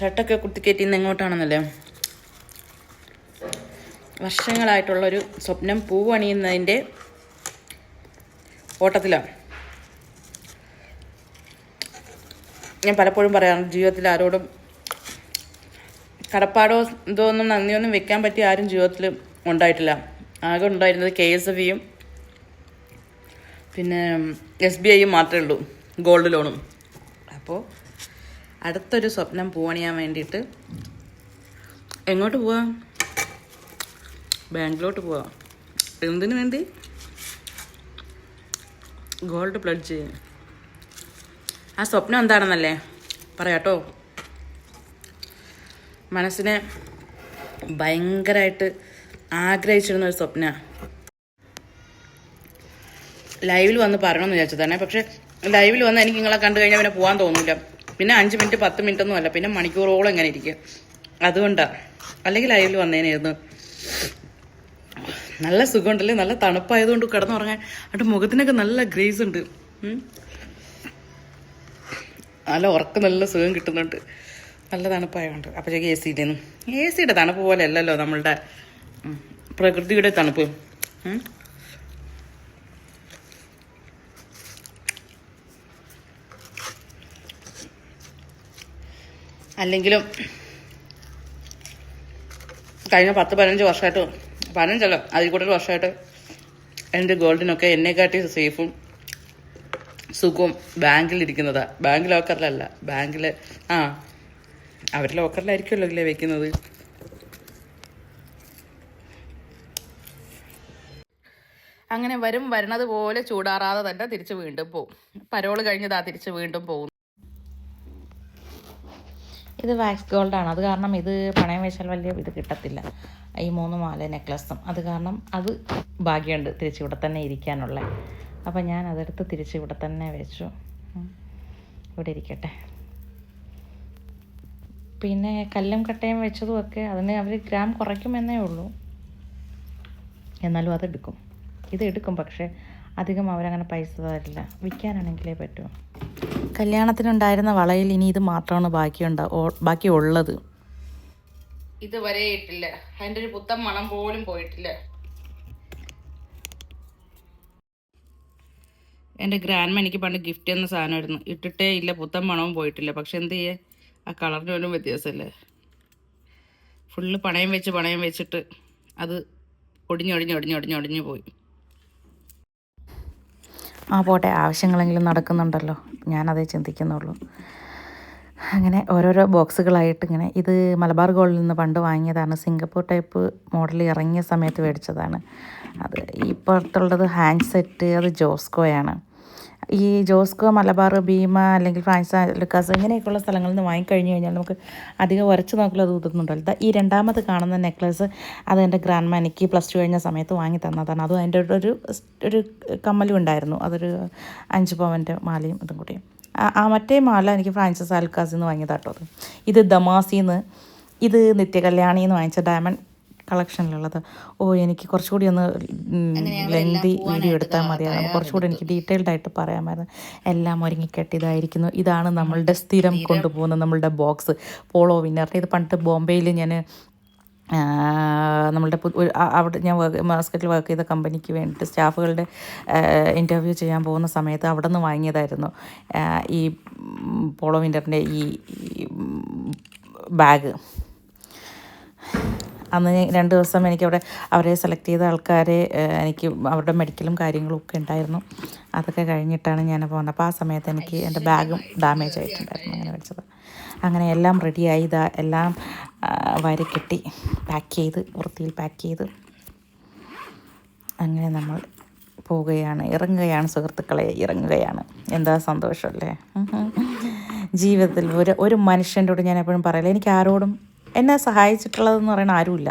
ഷർട്ടൊക്കെ കുത്തിക്കയറ്റി ഇന്ന് എങ്ങോട്ടാണെന്നല്ലേ? വർഷങ്ങളായിട്ടുള്ളൊരു സ്വപ്നം പൂവണിയുന്നതിന്റെ ഓട്ടത്തിലാണ്. ഞാൻ പലപ്പോഴും പറയാറുണ്ട് ജീവിതത്തിൽ ആരോടും കടപ്പാടോ എന്തോ ഒന്നും നന്ദിയൊന്നും വെക്കാൻ പറ്റിയ ആരും ജീവിതത്തിൽ ഉണ്ടായിട്ടില്ല. ആകെ ഉണ്ടായിരുന്നത് കെ എസ് എഫ് ഇയും പിന്നെ എസ് ബി ഐയും മാത്രമേ ഉള്ളൂ ഗോൾഡ് ലോണും. അപ്പോൾ അടുത്തൊരു സ്വപ്നം പൂവണിയാൻ വേണ്ടിയിട്ട്. എങ്ങോട്ട് പോവാം? ബാങ്കിലോട്ട് പോവാം. എന്തിനു വേണ്ടി? Gold pledge. ആ സ്വപ്നം എന്താണെന്നല്ലേ? പറയാട്ടോ. മനസ്സിനെ ഭയങ്കരമായിട്ട് ആഗ്രഹിച്ചിരുന്ന ഒരു സ്വപ്ന. ലൈവിൽ വന്ന് പറയണമെന്ന് വിചാരിച്ചതാണ്. പക്ഷെ ലൈവിൽ വന്ന് എനിക്ക് നിങ്ങളെ കണ്ടു കഴിഞ്ഞാൽ പിന്നെ പോകാൻ തോന്നില്ല പിന്നെ അഞ്ച് മിനിറ്റ് പത്ത് മിനിറ്റ് ഒന്നും അല്ല. പിന്നെ മണിക്കൂറോളം ഇങ്ങനെ ഇരിക്കുക അതുകൊണ്ടാണ് അല്ലെങ്കിൽ ലൈവിൽ വന്നേനായിരുന്നു. നല്ല സുഖമുണ്ടല്ലേ? നല്ല തണുപ്പായതുകൊണ്ട് കിടന്നുറങ്ങാൻ അവിടെ മുഖത്തിനൊക്കെ നല്ല ഗ്രേസ് ഉണ്ട്. നല്ല ഉറക്കം നല്ല സുഖം കിട്ടുന്നുണ്ട്. നല്ല തണുപ്പായതുകൊണ്ട്. അപ്പോഴേക്ക് എ സിയിലേന്നു എ സിയുടെ തണുപ്പ് പോലെ അല്ലല്ലോ നമ്മളുടെ പ്രകൃതിയുടെ തണുപ്പ്. അല്ലെങ്കിലും കഴിഞ്ഞ പത്ത് പതിനഞ്ച് വർഷമായിട്ട് പതിനഞ്ചല്ല അതിൽ കൂടുതൽ വർഷമായിട്ട് എന്റെ ഗോൾഡിനൊക്കെ എന്നെക്കാട്ടി സേഫും സുഖവും ബാങ്കിലിരിക്കുന്നതാ. ബാങ്ക് ലോക്കറിലല്ല ബാങ്കിൽ ആ അവർ ലോക്കറിലായിരിക്കുമല്ലോ അല്ലേ വെക്കുന്നത് അങ്ങനെ വരും വരണത് പോലെ ചൂടാറാതെ തന്നെ തിരിച്ച് വീണ്ടും പോവും. പരോൾ കഴിഞ്ഞതാ തിരിച്ച് വീണ്ടും പോകും ഇത് വാക്സ് ഗോൾഡാണ് അത് കാരണം ഇത് പണയം വെച്ചാൽ വലിയ ഇത് കിട്ടത്തില്ല. ഈ മൂന്ന് മാല നെക്ലസും അത് കാരണം അത് ഭാഗ്യമുണ്ട് തിരിച്ചിവിടെ തന്നെ ഇരിക്കാനുള്ള. അപ്പം ഞാൻ അതെടുത്ത് തിരിച്ച് ഇവിടെ തന്നെ വെച്ചു. ഇവിടെ ഇരിക്കട്ടെ. പിന്നെ കല്ലും കട്ടയും വെച്ചതും ഒക്കെ അതിന് അവർ ഗ്രാം കുറയ്ക്കുമെന്നേ ഉള്ളൂ. എന്നാലും അതെടുക്കും ഇത് എടുക്കും പക്ഷേ അധികം അവരങ്ങനെ പൈസ തരില്ല. വിൽക്കാനാണെങ്കിലേ പറ്റൂ. കല്യാണത്തിനുണ്ടായിരുന്ന വളയിൽ ഇനി ഇത് മാത്രമാണ് ബാക്കിയുണ്ട ബാക്കി ഉള്ളത് ഇതുവരെ ഇട്ടില്ല. അതിന്റെ ഒരു പുത്തൻ മണം പോലും പോയിട്ടില്ല. എന്റെ ഗ്രാൻഡ്മ എനിക്ക് പണ്ട് ഗിഫ്റ്റ് എന്ന സാധനമായിരുന്നു. ഇട്ടിട്ടേ ഇല്ല പുത്തൻ മണവും പോയിട്ടില്ല. പക്ഷെ എന്ത് ചെയ്യേ? ആ കളറിന് പോലും വ്യത്യാസമല്ലേ? ഫുള്ള് പണയം വെച്ച് പണയം വെച്ചിട്ട് അത് ഒടിഞ്ഞൊടിഞ്ഞൊടിഞ്ഞൊടിഞ്ഞൊടിഞ്ഞു ഒടിഞ്ഞ് ഒടിഞ്ഞ് ഒടിഞ്ഞു പോയി. ആ പോട്ടെ. ആവശ്യങ്ങളെങ്കിലും നടക്കുന്നുണ്ടല്ലോ. ഞാനതേ ചിന്തിക്കുന്നുള്ളൂ. അങ്ങനെ ഓരോരോ ബോക്സുകളായിട്ട് ഇങ്ങനെ ഇത് മലബാർ ഗോൾഡിൽ നിന്ന് പണ്ട് വാങ്ങിയതാണ്. സിംഗപ്പൂർ ടൈപ്പ് മോഡൽ ഇറങ്ങിയ സമയത്ത് മേടിച്ചതാണ്. അത് ഇപ്പോഴത്തുള്ളത് ഹാൻഡ് സെറ്റ് അത് ജോസ്കോയാണ്. ഈ ജോസ്കോ മലബാർ ഭീമ അല്ലെങ്കിൽ ഫ്രാൻസ് ലുക്കാസ് ഇങ്ങനെയൊക്കെയുള്ള സ്ഥലങ്ങളിൽ നിന്ന് വാങ്ങിക്കഴിഞ്ഞ് കഴിഞ്ഞാൽ നമുക്ക് അധികം ഉരച്ച് ഉതിർന്നുണ്ടല്ലോ ദാ ഈ രണ്ടാമത് കാണുന്ന നെക്ലസ് അത് എന്റെ ഗ്രാൻഡ് എനിക്ക് പ്ലസ് ടു കഴിഞ്ഞ സമയത്ത് വാങ്ങി തന്നതാണ്. അതും അതിന്റെ ഒരു ഒരു കമ്മലും ഉണ്ടായിരുന്നു. അതൊരു അഞ്ച് പവന്റെ മാലയും ഇതും കൂടിയും ആ- മറ്റേ മാല എനിക്ക് ഫ്രാൻസിസ് അൽക്കാസിൽ നിന്ന് വാങ്ങിയതാട്ടോ അത്. ഇത് ദമാസിന്ന് ഇത് നിത്യകല്യാണിന്ന് വാങ്ങിച്ച ഡയമണ്ട് കളക്ഷനിലുള്ളത്. ഓ എനിക്ക് കുറച്ചുകൂടി ഒന്ന് ലെങ്തി വീഡിയോ എടുത്താൽ മതിയായിരുന്നു കുറച്ചുകൂടി എനിക്ക് ഡീറ്റെയിൽഡ് ആയിട്ട് പറയാമായിരുന്നു. എല്ലാം ഒരുങ്ങിക്കെട്ടിയതായിരിക്കുന്നു ഇതാണ് നമ്മളുടെ സ്ഥിരം കൊണ്ടുപോകുന്ന നമ്മളുടെ ബോക്സ് പോളോ വിന്നറിന്റെ ഇത് പണ്ട് ബോംബെയിൽ ഞാൻ നമ്മളുടെ അവിടെ ഞാൻ വർക്ക് മാസ്കറ്റിൽ വർക്ക് ചെയ്ത കമ്പനിക്ക് വേണ്ടിയിട്ട് സ്റ്റാഫുകളുടെ ഇന്റർവ്യൂ ചെയ്യാൻ പോകുന്ന സമയത്ത് അവിടെ നിന്ന് വാങ്ങിയതായിരുന്നു ഈ പോളോ വിന്ററിന്റെ ഈ ബാഗ് അന്ന് രണ്ട് ദിവസം എനിക്കവിടെ അവരെ സെലക്ട് ചെയ്ത ആൾക്കാരെ എനിക്ക് അവരുടെ മെഡിക്കലും കാര്യങ്ങളും ഒക്കെ ഉണ്ടായിരുന്നു. അതൊക്കെ കഴിഞ്ഞിട്ടാണ് ഞാൻ പോകുന്നത് അപ്പോൾ ആ സമയത്ത് എനിക്ക് എന്റെ ബാഗും ഡാമേജ് ആയിട്ടുണ്ടായിരുന്നു അങ്ങനെ വെച്ചത്. അങ്ങനെ എല്ലാം റെഡിയായി ഇതാ എല്ലാം വരി കെട്ടി പാക്ക് ചെയ്ത് വൃത്തിയിൽ പാക്ക് ചെയ്ത് അങ്ങനെ നമ്മൾ പോവുകയാണ്. ഇറങ്ങുകയാണ് സുഹൃത്തുക്കളെ ഇറങ്ങുകയാണ്. എന്താ സന്തോഷമല്ലേ? ജീവിതത്തിൽ ഒരു ഒരു മനുഷ്യന്റെ കൂടെ ഞാൻ എപ്പോഴും പറയില്ല എനിക്ക് ആരോടും എന്നെ സഹായിച്ചിട്ടുള്ളതെന്ന് പറയുന്ന ആരുമില്ല.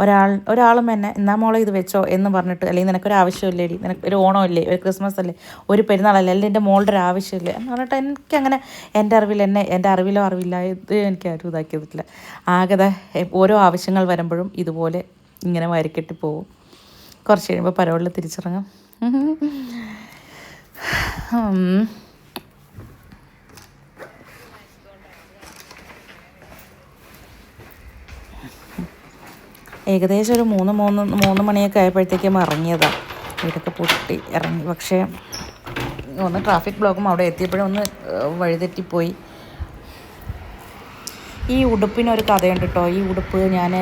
ഒരാൾ ഒരാളും എന്നെ എന്നാ മോളെ ഇത് വെച്ചോ? എന്ന് പറഞ്ഞിട്ട് അല്ലെങ്കിൽ നിനക്കൊരു ആവശ്യമില്ലേടി? നിനക്ക് ഒരു ഓണമില്ലേ? ഒരു ക്രിസ്മസ് അല്ലേ ഒരു പെരുന്നാളല്ലേ? അല്ലെങ്കിൽ എന്റെ മോളുടെ ഒരു ആവശ്യമില്ലേ? എന്ന് പറഞ്ഞിട്ട് എനിക്കങ്ങനെ എന്റെ അറിവിൽ എന്നെ എന്റെ അറിവിലോ അറിവില്ല ഇത് എനിക്ക് ആരും ഇതാക്കിയതിട്ടില്ല ആകെ ഓരോ ആവശ്യങ്ങൾ വരുമ്പോഴും ഇതുപോലെ ഇങ്ങനെ വരിക്കെട്ടി പോകും. കുറച്ച് കഴിയുമ്പോൾ പരോളിൽ തിരിച്ചിറങ്ങും. ഏകദേശം ഒരു മൂന്ന് മൂന്ന് മൂന്ന് മണിയൊക്കെ ആയപ്പോഴത്തേക്കും ഇറങ്ങിയതാണ് വീടൊക്കെ പൊട്ടി ഇറങ്ങി. പക്ഷേ ഒന്ന് ട്രാഫിക് ബ്ലോക്കും അവിടെ എത്തിയപ്പോഴും ഒന്ന് ഏഹ്, വഴിതെറ്റിപ്പോയി. ഈ ഉടുപ്പിനൊരു കഥയുണ്ട് കേട്ടോ ഈ ഉടുപ്പ് ഞാൻ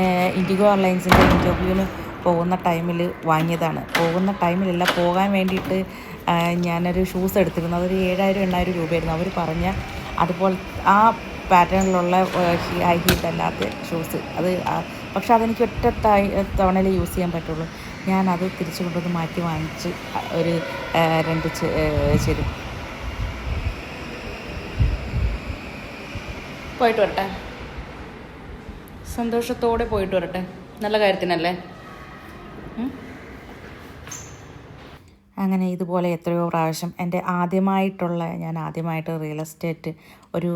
ഇൻഡിഗോ എയർലൈൻസിന്റെ ഇന്റർവ്യൂവിന് പോകുന്ന ടൈമിൽ വാങ്ങിയതാണ്. പോകുന്ന ടൈമിലല്ല പോകാൻ വേണ്ടിയിട്ട് ഞാനൊരു ഷൂസ് എടുത്തിരുന്നു അതൊരു ഏഴായിരം എണ്ണായിരം രൂപയായിരുന്നു. അവർ പറഞ്ഞ അതുപോലെ ആ പാറ്റേണിലുള്ള ഹൈ ഹീറ്റ് അല്ലാത്ത ഷൂസ്. അത് പക്ഷെ അതെനിക്ക് ഒറ്റ തവണയിൽ യൂസ് ചെയ്യാൻ പറ്റുള്ളൂ. ഞാൻ അത് തിരിച്ചു കൊണ്ടുവന്ന് മാറ്റി വാങ്ങിച്ച് ഒരു രണ്ട് ചെരു പോയിട്ട് വരട്ടെ. സന്തോഷത്തോടെ പോയിട്ട് വരട്ടെ. നല്ല കാര്യത്തിനല്ലേ? അങ്ങനെ ഇതുപോലെ എത്രയോ പ്രാവശ്യം എന്റെ ആദ്യമായിട്ടുള്ള ഞാൻ ആദ്യമായിട്ട് റിയൽ എസ്റ്റേറ്റ് ഒരു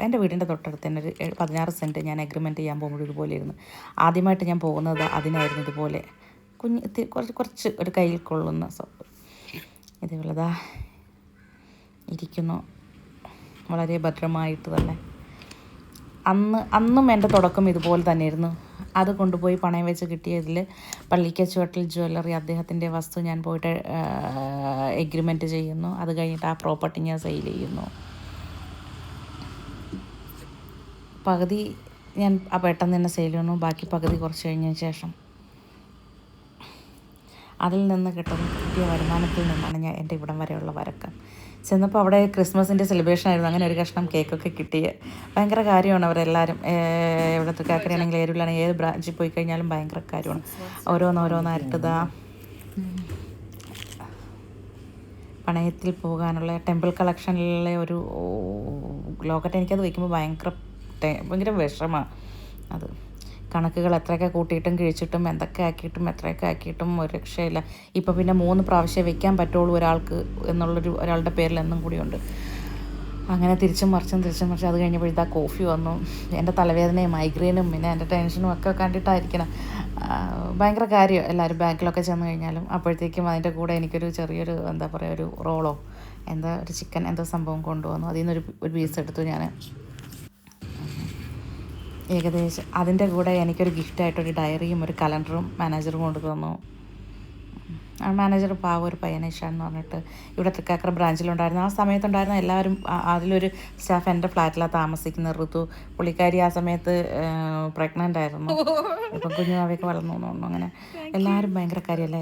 എന്റെ വീടിന്റെ തൊട്ടടുത്ത് തന്നെ ഒരു പതിനാറ് സെന്റ് ഞാൻ അഗ്രിമെന്റ് ചെയ്യാൻ പോകുമ്പോൾ ഇതുപോലെ ഇരുന്നു ആദ്യമായിട്ട് ഞാൻ പോകുന്നത് അതിനായിരുന്നു ഇതുപോലെ. കുഞ്ഞ് കുറച്ച് കുറച്ച് ഒരു കയ്യിൽ കൊള്ളുന്ന ഇതുപോലെതാ ഇരിക്കുന്നു. വളരെ ഭദ്രമായിട്ട് തന്നെ. അന്ന് അന്നും എന്റെ തുടക്കം ഇതുപോലെ തന്നെയായിരുന്നു. അത് കൊണ്ടുപോയി പണയം വെച്ച് കിട്ടിയതിൽ പള്ളിക്കച്ചുവട്ടിൽ ജ്വല്ലറി അദ്ദേഹത്തിന്റെ വസ്തു ഞാൻ പോയിട്ട് എഗ്രിമെന്റ് ചെയ്യുന്നു. അത് കഴിഞ്ഞിട്ട് ആ പ്രോപ്പർട്ടി ഞാൻ സെയിൽ ചെയ്യുന്നു. പകുതി ഞാൻ ആ പെട്ടെന്ന് തന്നെ സെയിൽ ചെയ്യുന്നു. ബാക്കി പകുതി കുറച്ച് കഴിഞ്ഞതിന് ശേഷം. അതിൽ നിന്ന് കിട്ടുന്ന കിട്ടിയ വരുമാനത്തിൽ നിന്നാണ് ഞാൻ എന്റെ ഇവിടം വരെയുള്ള വരക്കം. ചെന്നപ്പോൾ അവിടെ ക്രിസ്മസിന്റെ സെലിബ്രേഷൻ ആയിരുന്നു അങ്ങനെ ഒരു കഷ്ണം കേക്കൊക്കെ കിട്ടിയ ഭയങ്കര കാര്യമാണ് അവരെല്ലാവരും. എവിടത്തെ കാക്കരയാണെങ്കിൽ ഏരുവിലാണെങ്കിൽ ഏത് ബ്രാഞ്ചിൽ പോയി കഴിഞ്ഞാലും ഭയങ്കര കാര്യമാണ്. ഓരോന്നോരോന്നായിട്ടിതാ പണയത്തിൽ പോകാനുള്ള ടെമ്പിൾ കളക്ഷനിലെ ഒരു ലോക്കറ്റ് എനിക്കത് വയ്ക്കുമ്പോൾ ഭയങ്കര ഭയങ്കര വിഷമമാണ്. അത് കണക്കുകൾ എത്രയൊക്കെ കൂട്ടിയിട്ടും കിഴിച്ചിട്ടും എന്തൊക്കെ ആക്കിയിട്ടും എത്രയൊക്കെ ആക്കിയിട്ടും ഒരു രക്ഷയില്ല. ഇപ്പം പിന്നെ മൂന്ന് പ്രാവശ്യം വെക്കാൻ പറ്റുള്ളൂ ഒരാൾക്ക് എന്നുള്ളൊരു ഒരാളുടെ പേരിൽ എന്നും കൂടിയുണ്ട്. അങ്ങനെ തിരിച്ചും മറിച്ചും തിരിച്ചും മറിച്ചും അത് കഴിഞ്ഞപ്പോഴത്തെ കോഫി വന്നു. എന്റെ തലവേദനയും മൈഗ്രെയിനും പിന്നെ എന്റെ ടെൻഷനും ഒക്കെ കണ്ടിട്ടായിരിക്കണം. ഭയങ്കര കാര്യം എല്ലാവരും ബാങ്കിലൊക്കെ ചെന്ന് കഴിഞ്ഞാലും അപ്പോഴത്തേക്കും അതിന്റെ കൂടെ എനിക്കൊരു ചെറിയൊരു എന്താ പറയുക ഒരു റോളോ എന്താ ഒരു ചിക്കൻ എന്തോ സംഭവം കൊണ്ടുവന്നു. അതിൽ നിന്നൊരു ഒരു പീസ് എടുത്തു ഞാൻ ഏകദേശം അതിന്റെ കൂടെ എനിക്കൊരു ഗിഫ്റ്റായിട്ടൊരു ഡയറിയും ഒരു കലണ്ടറും മാനേജറും കൊണ്ടു തന്നു ആ മാനേജർ പാവ ഒരു പയ്യനേഷ എന്ന് പറഞ്ഞിട്ട് ഇവിടെ തൃക്കാക്കര ബ്രാഞ്ചിലുണ്ടായിരുന്നു. ആ സമയത്തുണ്ടായിരുന്ന എല്ലാവരും അതിലൊരു സ്റ്റാഫ് എന്റെ ഫ്ലാറ്റിലാണ് താമസിക്കുന്ന ഋതു പുള്ളിക്കാരി ആ സമയത്ത് പ്രഗ്നന്റ് ആയിരുന്നു. ഇപ്പം കുഞ്ഞുമാവിയൊക്കെ വളർന്നു തോന്നുന്നു. അങ്ങനെ എല്ലാവരും ഭയങ്കര കാര്യമല്ല?